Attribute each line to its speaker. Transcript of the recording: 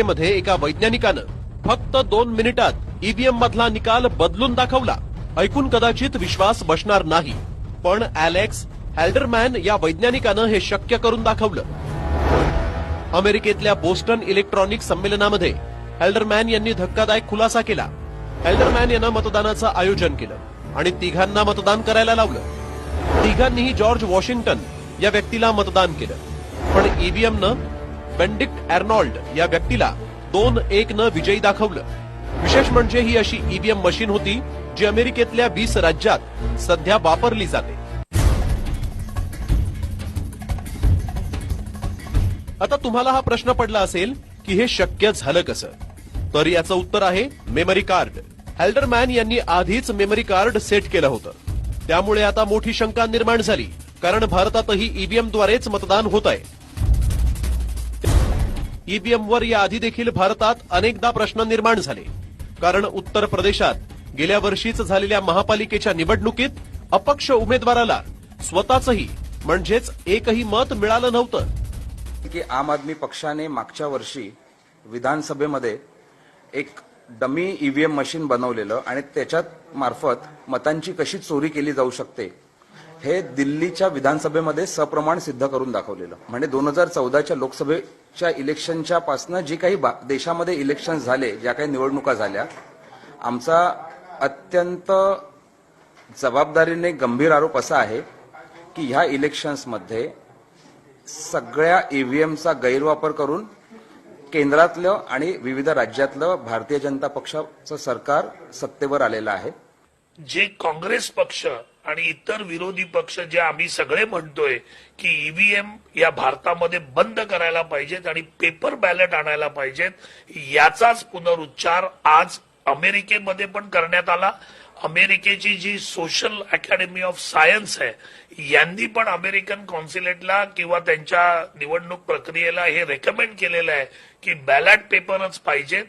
Speaker 1: अमेरिकेमध्ये एका वैज्ञानिकानं फक्त दोन मिनिटात ईव्हीएम मधला निकाल बदलून दाखवला. ऐकून कदाचित विश्वास बसणार नाही. पण अलेक्स हॅल्डरमॅन या वैज्ञानिकानं हे शक्य करून दाखवलं. अमेरिकेतल्या बोस्टन इलेक्ट्रॉनिक संमेलनामध्ये हेल्डरमॅन यांनी धक्कादायक खुलासा केला. हेल्डरमॅन यानं मतदानाचं आयोजन केलं आणि तिघांना मतदान करायला लावलं. तिघांनीही जॉर्ज वॉशिंग्टन या व्यक्तीला मतदान केलं. पण ईव्हीएमनं बेंडिक्ट एर्नॉल्ड या व्यक्तीला दोन एक न विजयी दाखवलं. विशेष म्हणजे ही अशी ईव्हीएम मशीन होती जी अमेरिकेतल्या वीस राज्यात सध्या वापरली जाते. आता तुम्हाला हा प्रश्न पडला असेल की हे शक्य झालं कसं? तर याचं उत्तर आहे मेमरी कार्ड. हेल्डरमॅन यांनी आधीच मेमरी कार्ड सेट केलं होतं. त्यामुळे आता मोठी शंका निर्माण झाली कारण भारतातही ईव्हीएम द्वारेच मतदान होत आहे. ईव्हीएम वर याआधी देखील भारतात अनेकदा प्रश्न निर्माण झाले. कारण उत्तर प्रदेशात गेल्या वर्षीच झालेल्या महापालिकेच्या निवडणुकीत अपक्ष उमेदवाराला स्वतःचही म्हणजेच एकही मत मिळालं नव्हतं.
Speaker 2: की आम आदमी पक्षाने मागच्या वर्षी विधानसभेमध्ये एक डमी ईव्हीएम मशीन बनवलेलं आणि त्याच्यात मार्फत मतांची कशी चोरी केली जाऊ शकते हे दिल्लीच्या विधानसभेमध्ये सप्रमाण सिद्ध करून दाखवलेलं. म्हणजे दोन हजार चौदाच्या लोकसभेच्या इलेक्शनच्या पासनं जी काही बा- देशामध्ये इलेक्शन झाले ज्या काही निवडणुका झाल्या आमचा अत्यंत जबाबदारीने गंभीर आरोप असा आहे की ह्या इलेक्शन्समध्ये सगळ्या ईव्हीएमचा गैरवापर करून केंद्रातलं आणि विविध राज्यातलं भारतीय जनता पक्षाचं सरकार सत्तेवर आलेलं आहे.
Speaker 3: जे काँग्रेस पक्ष आणि इतर विरोधी पक्ष जे आम्ही सगळे म्हणतोय की ईव्हीएम या भारतामध्ये बंद करायला पाहिजेत आणि पेपर बॅलेट आणायला पाहिजेत याचाच पुनरुच्चार आज अमेरिकेमध्ये पण करण्यात आला. अमेरिकेची जी सोशल अकॅडमी ऑफ सायन्स आहे यांनी पण अमेरिकन कॉन्सिलेटला किंवा त्यांच्या निवडणूक प्रक्रियेला हे रेकमेंड केलेलं आहे की बॅलेट पेपरच पाहिजेत.